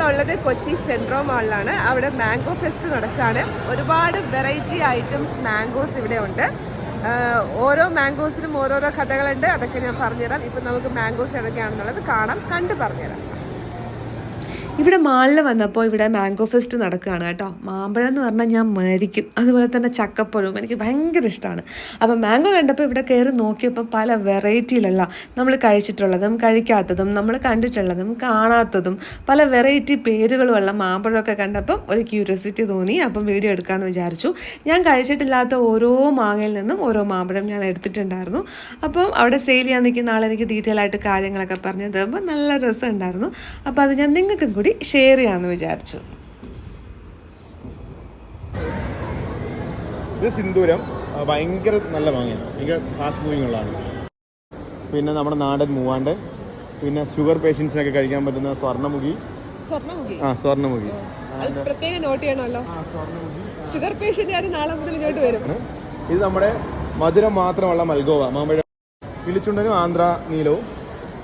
നമ്മളുള്ളത് കൊച്ചി സെൻട്രോ മാളിലാണ്. അവിടെ mango fest നടക്കുകയാണ് ഒരുപാട് വെറൈറ്റി ഐറ്റംസ് മാംഗോസ് ഇവിടെ ഉണ്ട്. ഓരോ മാംഗോസിനും ഓരോരോ കഥകളുണ്ട്. അതൊക്കെ ഞാൻ പറഞ്ഞുതരാം. ഇപ്പം നമുക്ക് മാംഗോസ് ഏതൊക്കെയാണെന്നുള്ളത് കാണാം. കണ്ട് പറഞ്ഞുതരാം. ഇവിടെ മാളിൽ വന്നപ്പോൾ ഇവിടെ മാംഗോ ഫെസ്റ്റ് നടക്കുകയാണ് കേട്ടോ. മാമ്പഴം എന്ന് പറഞ്ഞാൽ ഞാൻ മരിക്കും അതുപോലെ തന്നെ ചക്കപ്പഴവും എനിക്ക് ഭയങ്കര ഇഷ്ടമാണ്. അപ്പം മാംഗോ കണ്ടപ്പോൾ ഇവിടെ കയറി നോക്കിയപ്പോൾ പല വെറൈറ്റിയിലുള്ള നമ്മൾ കഴിച്ചിട്ടുള്ളതും കഴിക്കാത്തതും നമ്മൾ കണ്ടിട്ടുള്ളതും കാണാത്തതും പല വെറൈറ്റി പേരുകളുമുള്ള മാമ്പഴമൊക്കെ കണ്ടപ്പം ഒരു ക്യൂരിയോസിറ്റി തോന്നി. അപ്പം വീഡിയോ എടുക്കാമെന്ന് വിചാരിച്ചു. ഞാൻ കഴിച്ചിട്ടില്ലാത്ത ഓരോ മാങ്ങയിൽ നിന്നും ഓരോ മാമ്പഴം ഞാൻ എടുത്തിട്ടുണ്ടായിരുന്നു. അപ്പം അവിടെ സെയിൽ ചെയ്യാൻ നിൽക്കുന്ന ആളെനിക്ക് ഡീറ്റെയിൽ ആയിട്ട് കാര്യങ്ങളൊക്കെ പറഞ്ഞു തരുമ്പോൾ നല്ല രസമുണ്ടായിരുന്നു അപ്പോൾ അത് ഞാൻ നിങ്ങൾക്കും കൂടി ഷെയർ ചെയ്യാമെന്ന് വിചാരിച്ചു. ഇത് സിന്ദൂരം ഭയങ്കര നല്ല മാങ്ങയാണ്. ഭയങ്കര ഫാസ്റ്റ് മൂവിങ് ഉള്ളതാണ്. പിന്നെ നമ്മുടെ നാടൻ മൂവാണ്ട് പിന്നെ ഷുഗർ പേഷ്യൻസിനൊക്കെ കഴിക്കാൻ പറ്റുന്ന സ്വർണമുഖി. ആ സ്വർണമുഖി. അത് പ്രത്യേകം നോട്ട് ചെയ്യണമല്ലോ. ഷുഗർ പേഷ്യന്റ് നാളെ മുതൽ ഇങ്ങോട്ട് വരും. ഇത് നമ്മുടെ മധുരം മാത്രമുള്ള മൽഗോവ മാമ്പഴ. കിളിച്ചുണ്ടനും ആന്ധ്ര നീലവും.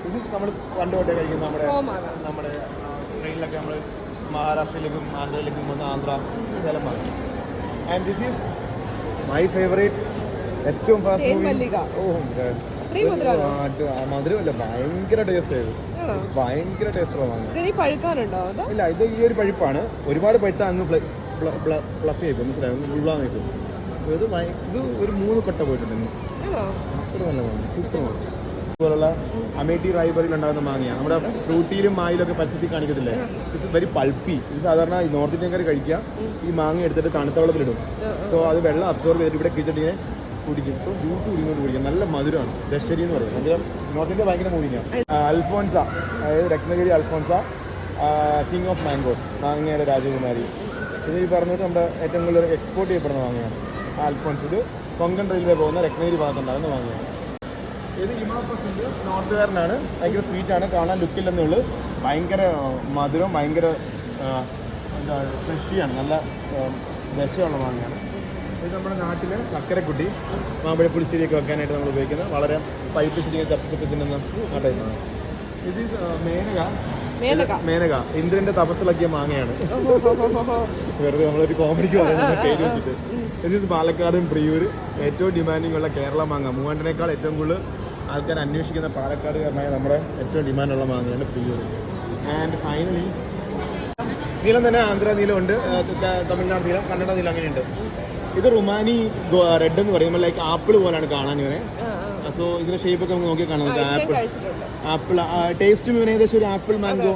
ഇത് നമ്മൾ പണ്ട് തൊട്ടേ കഴിക്കുന്ന നമ്മുടെ നമ്മുടെ ട്രെയിനിലൊക്കെ നമ്മൾ മഹാരാഷ്ട്രയിലേക്കും ആന്ധ്രയിലേക്കും വന്ന് Andhra സേലമാണ് and this is my favourite ഏറ്റവും ഫാസ്റ്റ്. ഓ? മധുരമല്ല ഭയങ്കര ടേസ്റ്റ് ആയത്. ഭയങ്കര ടേസ്റ്റ് ഇല്ല ഇത് ഈ ഒരു പഴുപ്പാണ്. ഒരുപാട് പഴുത്ത അങ്ങ് പ്ലഫ് ചെയ്തു. മനസ്സിലായി? ഉള്ളാന്ന് നിൽക്കും ഇത് ഇത് ഒരു മൂന്ന് കൊട്ട പോയിട്ടുണ്ട് അത്ര നല്ല സൂപ്പർ സൂപ്പർ മാങ്ങ ഇതുപോലുള്ള റൈബറിൽ ഉണ്ടാകുന്ന മാങ്ങയാണ്. നമ്മുടെ ഫ്രൂട്ടിയിലും മായിലൊക്കെ പരസ്യത്തിൽ കാണിക്കത്തില്ലേ ഇത് വെരി പൾപ്പി. ഇത് സാധാരണ ഈ നോർത്ത് ഇന്ത്യക്കാർ കഴിക്കുക. ഈ മാങ്ങ എടുത്തിട്ട് തണുത്ത വെള്ളത്തിലിടും. സോ അത് വെള്ളം അബ്സോർബ് ചെയ്തിട്ട് ഇവിടെ ഇങ്ങനെ കുടിക്കും. സോ ജ്യൂസ് കുടിക്കുന്നത് കുടിക്കും. നല്ല മധുരമാണ്. ദശരി എന്ന് പറയും മധുരം നോർത്ത് ഇന്ത്യ ഭയങ്കര മൂവിങ്ങാണ് അൽഫോൻസ അതായത് Ratnagiri Alphonso king of mangoes മാങ്ങയുടെ രാജകുമാരി. ഇത് ഈ പറഞ്ഞിട്ട് നമ്മുടെ ഏറ്റവും കൂടുതൽ എക്സ്പോർട്ട് ചെയ്യപ്പെടുന്ന മാങ്ങയാണ്. ആ അൽഫോൺസ്. ഇത് കൊങ്കൺ റെയിൽവേ പോകുന്ന രത്നഗിരി ഭാഗത്തുണ്ടാകുന്ന മാങ്ങയാണ്. ഇത് നോർത്തുകാരനാണ്. ഭയങ്കര സ്വീറ്റ് ആണ്. കാണാൻ ലുക്കില്ലെന്നേ ഉള്ളൂ. ഭയങ്കര മധുരം ഭയങ്കര ആ, എന്താ ഫ്രഷിയാണ് നല്ല രസമുള്ള ദശയുള്ള മാങ്ങയാണ്. ഇത് നമ്മുടെ നാട്ടിലെ ചക്കരക്കുട്ടി. മാമ്പഴ പുളിശ്ശേരിയൊക്കെ വെക്കാനായിട്ട് നമ്മൾ ഉപയോഗിക്കുന്ന വളരെ പൈപ്പ് ശരി തിന്നുന്ന ആ ടൈപ്പാണ് ഇത് മേനക. മേനക. ഇന്ദ്രന്റെ തപസ്സിളക്കിയ മാങ്ങയാണ്. വെറുതെ നമ്മളൊരു കോമഡിക്ക് പറയുന്നത് പേര് വെച്ചിട്ട്. ഇത് പാലക്കാടും പ്രിയൂർ ഏറ്റവും ഡിമാൻഡിംഗ് ഉള്ള കേരള മാങ്ങ. മൂവാണ്ടിനേക്കാൾ ഏറ്റവും കൂടുതൽ ആൾക്കാർ അന്വേഷിക്കുന്ന പാലക്കാടുകാരനായ നമ്മുടെ ഏറ്റവും ഡിമാൻഡുള്ള മാങ്ങയാണ് പ്രിയൂർ ആൻഡ് ഫൈനലി നീലം തന്നെ ആന്ധ്ര നീലമുണ്ട്. തമിഴ്നാട് നീലം കന്നഡ നീലം അങ്ങനെയുണ്ട്. ഇത് റുമാനി റെഡ് എന്ന് പറയുമ്പോൾ ലൈക്ക് ആപ്പിൾ പോലാണ് കാണാൻ ഇവനെ. സോ ഇതിന്റെ ഷേപ്പ് ഒക്കെ നമുക്ക് നോക്കി കാണാം. ആപ്പിൾ. ആപ്പിൾ ടേസ്റ്റും ഇവന് ഏകദേശം ഒരു ആപ്പിൾ മാംഗോ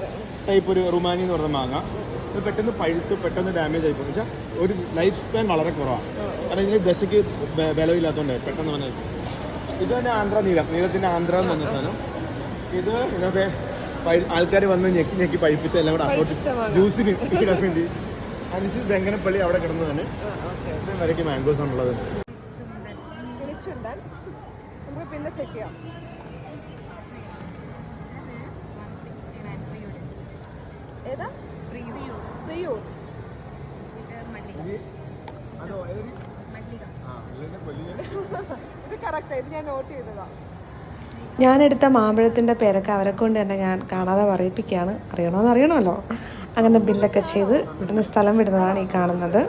ടൈപ്പ് ഒരു റുമാനി എന്ന് പറഞ്ഞ മാങ്ങ. ഇത് പെട്ടെന്ന് പഴുത്ത് പെട്ടെന്ന് ഡാമേജ് ആയി പോകും. ഒരു ലൈഫ് സ്പാൻ വളരെ കുറവാണ് കാരണം ഇതിന് ദശയ്ക്ക് ബലമില്ലാത്തതുകൊണ്ട് പെട്ടെന്ന് വന്നത് ഇത് തന്നെ ആന്ധ്ര നീലം. നീലത്തിന്റെ ആന്ധ്ര എന്ന് പറഞ്ഞ സാധനം. ഇത് ഇതൊക്കെ ആൾക്കാർ വന്ന് ഞെക്കി ഞെക്കി പഴിപ്പിച്ച എല്ലാം കൂടെ മാങ്ങ. ജ്യൂസിന് ഇടാൻ വേണ്ടി. അനുസരിച്ച് ബെങ്കനപ്പള്ളി അവിടെ കിടന്നതാണ്. വരയ്ക്ക് മാംഗോസ് ആണുള്ളത്. പിന്നെ ചെക്ക് ചെയ്യാം. ഏതാ? പ്രിയൂ അതോ ആ ഇതിന്റെ കൊല്ലിന് ഇത് ഞാൻ നോട്ട് മാമ്പഴത്തിന്റെ ഞാനെടുത്ത മാമ്പഴത്തിന്റെ പേരൊക്കെ അവരെ കൊണ്ട് തന്നെ ഞാൻ കാണാതെ പറയിപ്പിക്കുകയാണ്. അറിയണമെന്ന് അറിയണമല്ലോ. അങ്ങനെ ബില്ലൊക്കെ ചെയ്ത് ഇവിടുന്ന് സ്ഥലം വിടുന്നതാണ് ഈ കാണുന്നത്.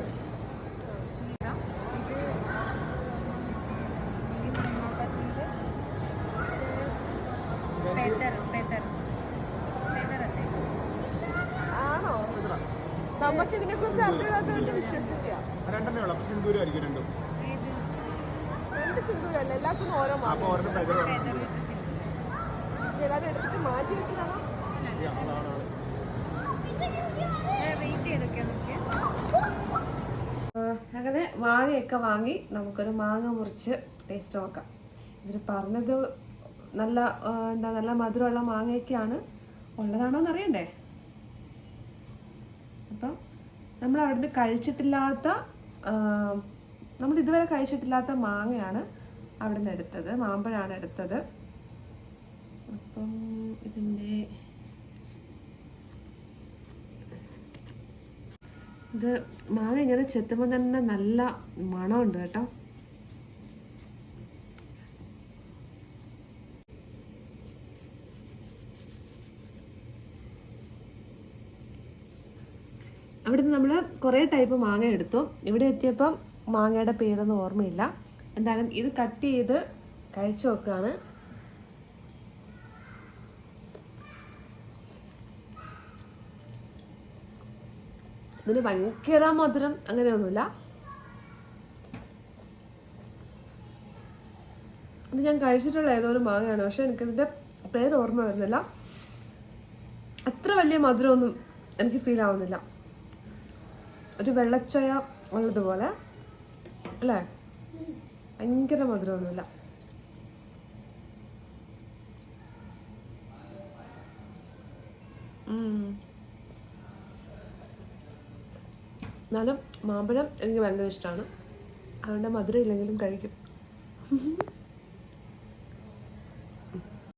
നമുക്കിതിനെ കുറിച്ച് അറിയാത്തതുകൊണ്ട് വിശ്വസിക്കാം രണ്ടെണ്ണേ ഉള്ളൂ. അപ്പൊ സിന്ദൂരം ആയിരിക്കും രണ്ടും രണ്ട്. സിന്ധുരല്ല എല്ലാത്തിനും ഓരോ. എല്ലാവരും എടുത്തിട്ട് മാറ്റി വെച്ചതാണോ അങ്ങനെ മാങ്ങയൊക്കെ വാങ്ങി നമുക്കൊരു മാങ്ങ മുറിച്ച് ടേസ്റ്റ് നോക്കാം. ഇവർ പറഞ്ഞത് നല്ല എന്താ നല്ല മധുരമുള്ള മാങ്ങയൊക്കെയാണ്. ഉള്ളതാണോ എന്നറിയണ്ടേ അപ്പം നമ്മൾ അവിടുന്ന് കഴിച്ചിട്ടില്ലാത്ത നമ്മൾ ഇതുവരെ കഴിച്ചിട്ടില്ലാത്ത മാങ്ങയാണ് അവിടെ നിന്ന് എടുത്തത്. മാമ്പഴമാണ് എടുത്തത്. അപ്പം ഇതിന്റെ ഇത് മാങ്ങ ഇങ്ങനെ ചെത്തുമ്പോൾ തന്നെ നല്ല മണമുണ്ട് കേട്ടോ. അവിടുന്ന് നമ്മൾ കുറേ ടൈപ്പ് മാങ്ങ എടുത്തു. ഇവിടെ എത്തിയപ്പം മാങ്ങയുടെ പേരൊന്നും ഓർമ്മയില്ല. എന്തായാലും ഇത് കട്ട് ചെയ്ത് കഴിച്ചു നോക്കുകയാണ് ഇതിന് ഭയങ്കര മധുരം അങ്ങനെയൊന്നുമില്ല. ഇത് ഞാൻ കഴിച്ചിട്ടുള്ള ഏതോ ഒരു മാങ്ങയാണ് പക്ഷെ എനിക്കിതിന്റെ പേര് ഓർമ്മ വരുന്നില്ല. അത്ര വലിയ മധുരമൊന്നും എനിക്ക് ഫീൽ ആവുന്നില്ല. ഒരു വെള്ളച്ചൊയ ഉള്ളതുപോലെ. അല്ലേ? ഭയങ്കര മധുരമൊന്നുമില്ല. എന്നാലും മാമ്പഴം എനിക്ക് ഭയങ്കര ഇഷ്ടമാണ്. അതുകൊണ്ട് മധുരം ഇല്ലെങ്കിലും കഴിക്കും.